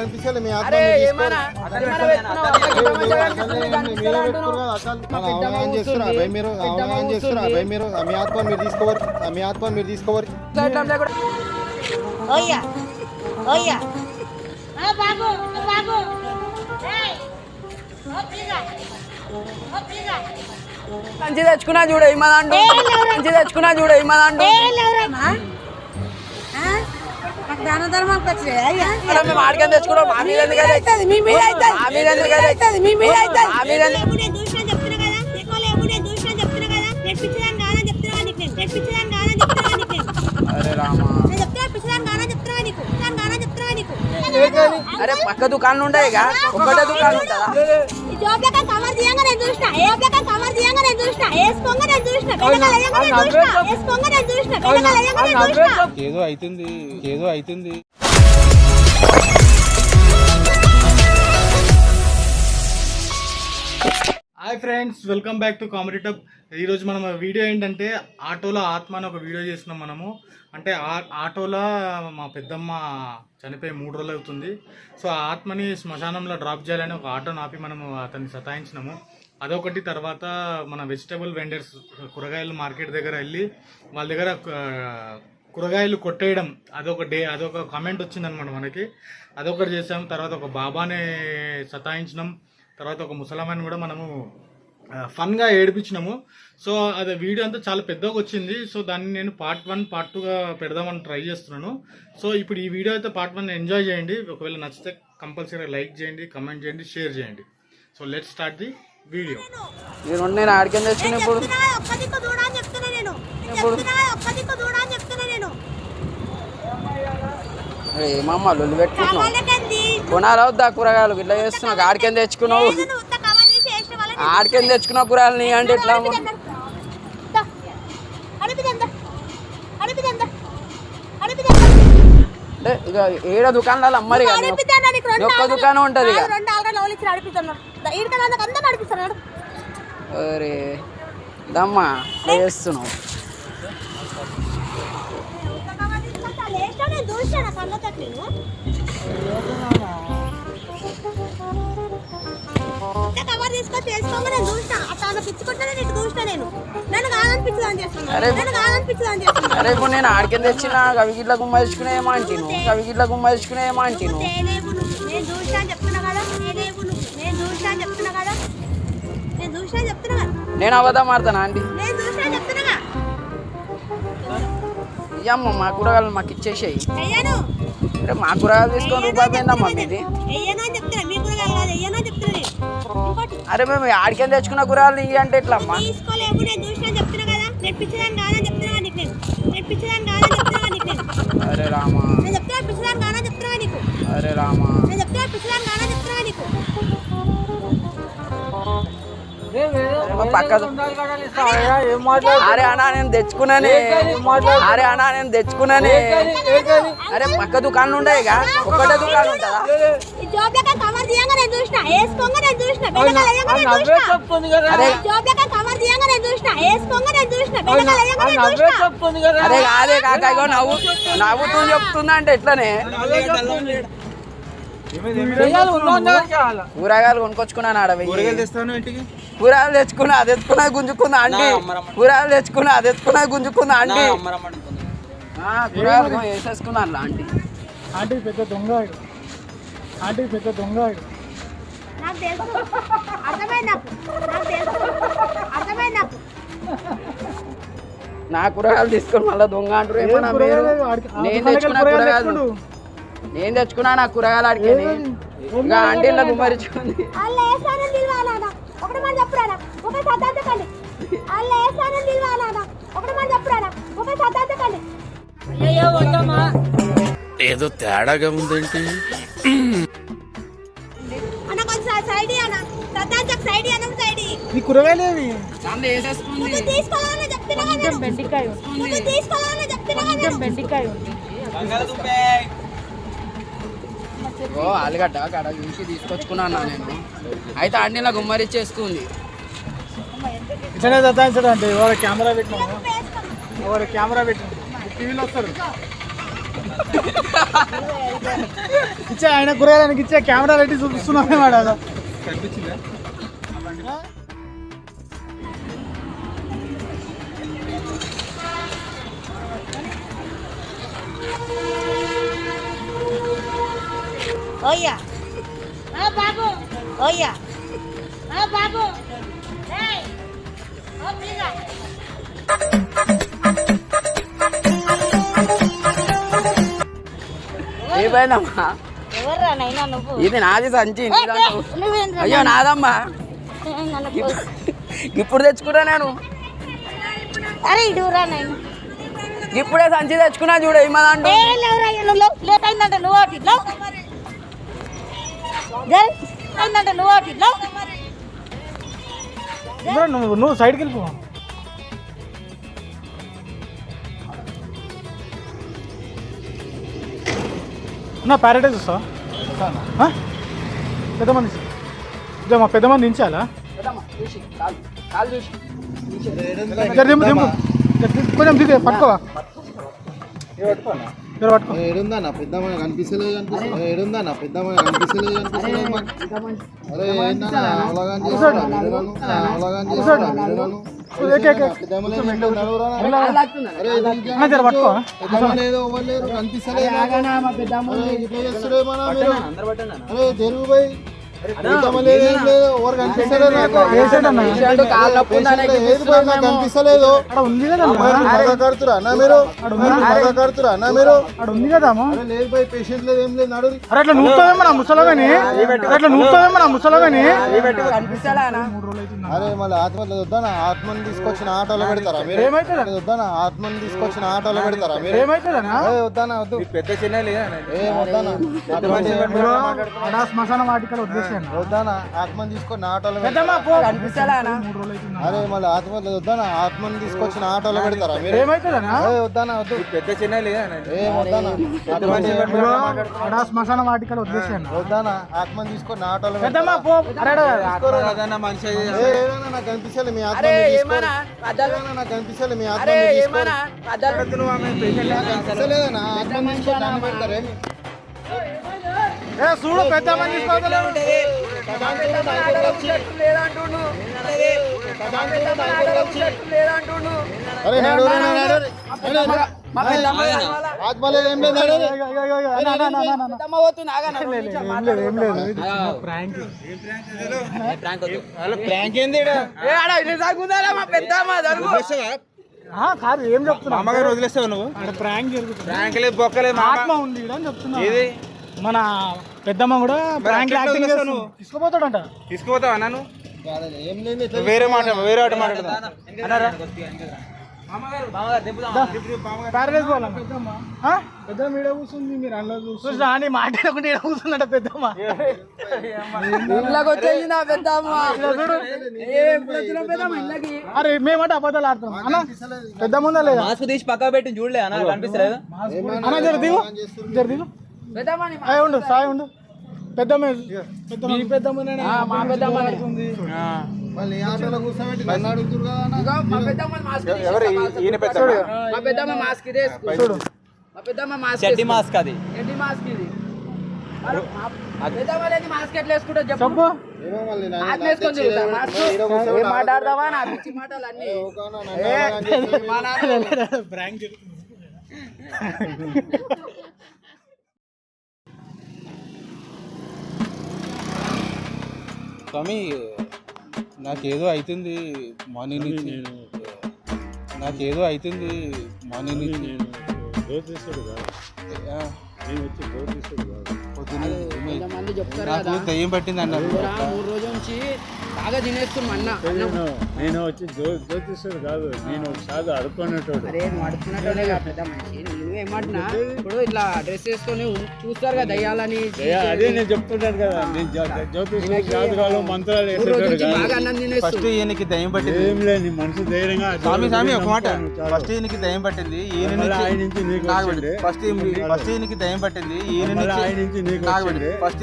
కనిపించలే. మీ ఆత్మ మీరు అవమానం చేస్తున్నారు. అబ్బాయి మీరు చేస్తున్నారు. అబ్బాయి మీ ఆత్మ మీరు తీసుకోవరు మీ ఆత్మ మీరు పిల్ల. మంచి తెచ్చుకున్నా చూడు ఏ లేవురా. మంచి తెచ్చుకున్నా చూడు ఏమా దాన ధర్మాలకు వచ్చినాయి అయ్యా మేము ఆడికని తెచ్చుకున్నాం మా మీద ఎందుకు మీ మీద అవుతుంది మా మీద ఎందుకు అయితే మీ మీద అవుతుంది మా మీద ఎందుకు- నేను దూషణ చెప్తున్నా కదా ఎక్కువ లేవు నేను దూషణ చెప్తున్నా కదా నేర్పించడానికి కాదని చెప్తున్నా కదా నీకు నేను నేర్పించడానికి కాదని చెప్తున్నా నీకు నేను అరే రామా నేను చెప్తున్నా నేర్పించడానికి కాదని చెప్తున్నా నీకు దాని కాదని చెప్తున్నా నీకు అరే పక్క ఉంటాయి ఇక ఒకటే దుకాణం ఉంటుందా? ఈ జాబ్లకం cover తీయంగా hi friends welcome back to comedy tub. ఈరోజు మనం వీడియో ఏంటంటే ఆటోలో ఆత్మ అని ఒక వీడియో చేసినాం మనము. అంటే ఆ- ఆటోలో మా పెద్దమ్మ చనిపోయి మూడు రోజులు అవుతుంది. సో ఆ ఆత్మని శ్మశానంలో డ్రాప్ చేయాలని ఒక ఆటోని ఆపి మనము అతన్ని సతాయించినాము. అదొకటి తర్వాత మన వెజిటబుల్ వెండర్స్ కూరగాయల మార్కెట్ దగ్గర వెళ్ళి వాళ్ళ దగ్గర కూరగాయలు కొట్టేయడం అదొక డే అదొక కామెంట్ వచ్చిందనమాట మనకి. అదొకటి చేసాం తర్వాత ఒక బాబానే సతాయించినాం. తర్వాత ఒక ముసలమాన్ని కూడా మనము ఫన్గా ఏడిపించినాము. సో అది వీడియో అంతా చాలా పెద్దగా వచ్చింది. సో దాన్ని నేను పార్ట్ వన్ పార్ట్ టూగా పెడదామని ట్రై చేస్తున్నాను. సో ఇప్పుడు ఈ వీడియో అయితే పార్ట్ వన్ ఎంజాయ్ చేయండి. ఒకవేళ నచ్చితే కంపల్సరీ లైక్ చేయండి కమెంట్ చేయండి షేర్ చేయండి. So let start the video నేను ఇప్పుడు. ఏమమ్మా లొల్లి పెట్టుకుంటున్నావు. కావాలకండి కొనాలా వద్దా కూరగాయలు? ఇట్లా చేస్తున్నావు ఆడికని తెచ్చుకున్నావు? లేదు తెచ్చుకున్నావు కూరగాయలు నీ అంటే ఇట్లా అంటే ఇక ఏడ దుకాణాలు అమ్మరు ఒక్క దుకాణం ఉంటుంది అరే దమ్మా చేస్తున్నావు. నేను చూసాను కళ్ళతో నేను కవర్ తీసుకొచ్చి వేసుకోగా నేను చూసిన అట్లా పిచ్చుకుంటే ఇటు చూసిన నేను నన్ను కాదనిపించదని చేస్తున్నాను అరే. నన్ను కాదనిపించదని చేస్తున్నాను అరే ఇప్పుడు నేను ఆడికని తెచ్చిన కవి గిట్ల గుమ్మ తెచ్చుకునే ఏమంటిను కవి గిట్ల గుమ్మ తెచ్చుకునే ఏమంటిను. నేను చూసినా చెప్తున్నా కదా. నేను చూసినా అని చెప్తున్నా కదా నేను చూసినా అని చెప్తున్నా కదా నేను అబద్ధం ఆడతానా అండి ఇయ్యమ్మ మా కూరగాయలు మాకు ఇచ్చేసేయి. అరే మా కూరగాయలు తీసుకొని రూపాయి పోయిందమ్మా మీది? అరే మేము ఆడికని తెచ్చుకున్న కూరగాయలు ఇవి అంటే ఎట్లా అమ్మా తీసుకోలేవు నేను చూసినా అని పక్క అరే అన్నా నేను తెచ్చుకున్నానే. అరే అన్నా నేను తెచ్చుకున్నానే. అరే పక్క దుకాణం ఉంటాయి ఇక? ఒకటే దుకాణం ఉంటుందా? అరే కాదే కాక ఇగో నవ్వు నవ్వుతూ చెప్తుందా అంటే ఎట్లనే? కూరగాయలు కొనుక్కొచ్చుకున్నాను ఆడ వెయ్యి. తెస్తాను ఇంటికి? కూరగాయలు తెచ్చుకున్నా అది ఎత్తుకున్నా గుంజుకున్నా అండి? కూరగాయలు తెచ్చుకున్నా అది ఎత్తుకున్నా గుంజుకున్నా అండి? ఆ, కూరగాయలు కొ- వేసేసుకున్నా అట్లా ఆంటీ పెద్ద దొంగ ఆంటీ పెద్ద దొంగ నాకు తెలుసు. అర్థమైంది? నాకు నాకు తెలుసు. అర్థమైంది? నాకు నా కూరగాయలు తీసుకొని మళ్ళీ దొంగ అంటారు ఏమన్నా మీరు నేను తెచ్చుకున్న కూరగాయలు నేను తెచ్చుకున్నా నా కూరగాయలు అడిగాని ఇంకా ఆంటీ ఇలా ఒకటి మనం చెప్పురానా ఒక సతాంతకండి వాళ్ళు వేసానని నిలవాలన్నా ఒకటి మనం చెప్పురానా ఒక సతాంతకండి ఏదో తేడాగా ఉందేంటి? అన్న కొంచెం సైడ్ అన్న. సతాంతకు సైడ్ అన్న సైడ్ నీ కూరగాయలు ఏవి? దాంట్లో వేసేసుకుంది. నువ్వు తీసుకోవాలని చెప్తున్నా కదా. నువ్వు. తీసుకోవాలని చెప్తున్నా కదా నేను. ఓ ఆలుగడ్డ కడ చూసి తీసుకొచ్చుకున్నాను నేను. అయితే ఆంటీ ఇలా గుమ్మరిచ్చేసుకుంది ఇట్లనే సతాయించడం అంటే ఎవరు కెమెరా పెట్టినాము. ఎవరు కెమెరా పెట్టినాము టీవీలో వస్తారు ఇచ్చే ఆయన కూరగాయలకి ఇచ్చే కెమెరా పెట్టి చూపిస్తున్నామే వాడు కనిపించిందా? ఓయ్యా. బాబు. ఓయ్యా. ఆ బాబు. ఏమైందమ్మా? ఎవర్రా నైనా నువ్వు? ఇది నాది సంచి అయ్యో నాదమ్మా. ఇప్పుడు తెచ్చుకున్నా నేను. అరే ఇడురా నైనా? ఇప్పుడే సంచి తెచ్చుకున్నా చూడు ఏమదంటూ నువ్వు. లేట్ అయిందంటే నువ్వు నువ్వు ఒకటి లేవు నువ్వు నువ్వు సైడ్కి వెళ్ళిపో. నా ప్యారడైజ్ వస్తావా? పెద్ద మంది ఇదే మా పెద్ద మంది దించాలా. కొంచెం దిగే పట్టుకోవా ఏడుందా పెద్దమ్మ కనిపిస్తలేదు కనిపిస్తలేదు. ఏడుందా పెద్దమ్మ కనిపిస్తలేదు కనిపిస్తలేదు. అరే ఏందన్నా అవలగాని నన్ను? అవలగాని లేరు కనిపిస్తలేదు. అరే పోయి. లేదు లేదు కనిపిస్తలేదు కడుతురా అన్న. మీరు? కడుతురా అన్న మీరు? ఉంది కదా లేదు పేషెంట్ లేదు ఏం లేదు నడు అరే అట్లా నూపుతావేమో నా ముసలమని అట్లా నూపుతావేమో నా ముసలమని కనిపిస్తాడా అన్న? అరే మళ్ళీ ఆత్మహత్య వద్దానా ఆత్మని తీసుకొచ్చిన ఆటోలో పెడతారా మీరు? ఏమైతుందా? వద్దానా ఆత్మని తీసుకొచ్చిన ఆటోలో పెడతారా మీరు? ఏమైతుందన్నా? వద్దానా వద్దు. పెద్ద చిన్న ఏం వద్దానా శ్మశాన వాటికలు వదిలేసాను వద్దానా ఆత్మని తీసుకొని ఆటోలో? అరే మళ్ళీ ఆత్మహత్య వద్దానా ఆత్మని తీసుకొచ్చిన ఆటోలో పెడతారా వద్దానా వద్దు. పెద్ద చిన్న అడా శ్మశాన వాటికలు వదిలేసాను వద్దానా ఆత్మని తీసుకొని ఆటోలో నాకు కనిపించాలి మీ ఏదైనా నాకు కనిపించాలి మీ అద్దాలు కనిపించలేదన్నా ఆత్మని తీసుకొని పెడతారే? చూడు పెద్దమ్మ తీసుకోవద్దు అరే నడు రే, నడు రే. నడు రే. మా పెద్దమ్మ ఆత్మ లేదు ఏం లేదు నడు. రే. పెద్దమ్మ పోతుంది ఆగన్న, రెండు నిమిషాలు మాట్లాడు. ఏ ఆడ ఇల్లు సాగుందారా మా పెద్దమ్మ జరుగు. కాదు ఏం చెప్తున్నా? అమ్మగారు వదిలేస్తావు నువ్వు? ప్రాంక్ జరుగుతుంది. ప్రాంక్ లేదు బొక్కలేదు ఆత్మ ఉంది అని చెప్తున్నా. మన పెద్దమ్మ కూడా ప్రాంక్ యాక్టింగ్ చేస్తాను. తీసుకుపోతాడంట. తీసుకుపోతావా నన్ను వేరే మాట వేరే ఆట మాట్లాడదాం. కూర్చుంది మీరు అందులో చూసి అని మాట్లాడకుండా కూర్చుందట పెద్దమ్మ. ఇంట్లోకి వచ్చేసి నా పెద్దమ్మ అరే మేమంటే అబద్ధాలు ఆడుతున్నాం అన్న పెద్దమ్మ ఉందా లేదా? మాస్క్ తీసి పక్క పెట్టి చూడలే అన్న కనిపిస్తలేదు? అన్న జర దిగు. జర దిగు. పెద్దమ్మ నీ అయ్యి ఉండు సాయి ఉండు. పెద్దమ్మ పెద్దమ్మ. మీ పెద్దమ్మ ఆ, మా పెద్దమ్మ. మళ్ళీ ఈ ఆటోలో కూర్చోబెట్టి నన్ను అడుగుతురు కదా అన్న. ఇదిగో మా పెద్దమ్మ మాస్క్ తీసేస్తా, మా పెద్దమ్మ మాస్క్ ఇదే వేసుకో. మా పెద్దమ్మ మాస్క్ చెడ్డి వేసుకో. మాస్క్ అది. ఏంటి మాస్క్ ఇది. మరి మా పెద్దమ్మ లేని మాస్క్ ఎట్లా వేసుకుంటా చెప్పు చెప్పు ఏమో మళ్ళీ నాయన మాస్క్ వేసుకొని తిరుగుతా మాస్క్ ఈడ కూర్చోబెట్టి ఏం మాట్లాడదావా నా పిచ్చి మాటలు అన్ని ఒకనా నన్ను అవలగాని చేస్తున్నారు. ప్రాంక్ జరుగుతుంది స్వామి నాకేదో అవుతుంది మార్నింగ్ నుంచి. నాకేదో అవుతుంది మార్నింగ్ నుంచి. కొంతమంది చెప్తారు నాకు కదా దయ్యం పట్టింది అన్నారు ఊరా మూడు రోజుల నుంచి బాగా తినేస్తున్నాం అన్న. అన్నం. నేను వచ్చి జ్యో జ్యోతిష్యుడు కాదు. నేను ఒకసారి అరే నువ్వు కదా పెద్ద మనిషి. నేను ఏమంటున్నా? ఇప్పుడు ఇట్లా డ్రెస్ వేసుకొని ఉం- చూస్తారు కదా దయ్యాలని. అయ్యా, అదే నేను చెప్తుంటాను కదా. నేను జ్యో- జ్యోతిష్యుడు జాతకాలు మంత్రాలు వేసేటోడు అన్నం ఫస్ట్ ఈయనకి దయ్యం పట్టింది. ఏం లేదు మనసు ధైర్యంగా స్వామి స్వామి ఒక మాట. నమ్ముతాను. చాలు. ఫస్ట్ ఈయనకి దయ్యం పట్టింది. ఈయన. ఫస్ట్ ఫస్ట్ ఈయనకి దయ్యం పట్టింది ఈయన నుంచి నీకు. ఫస్ట్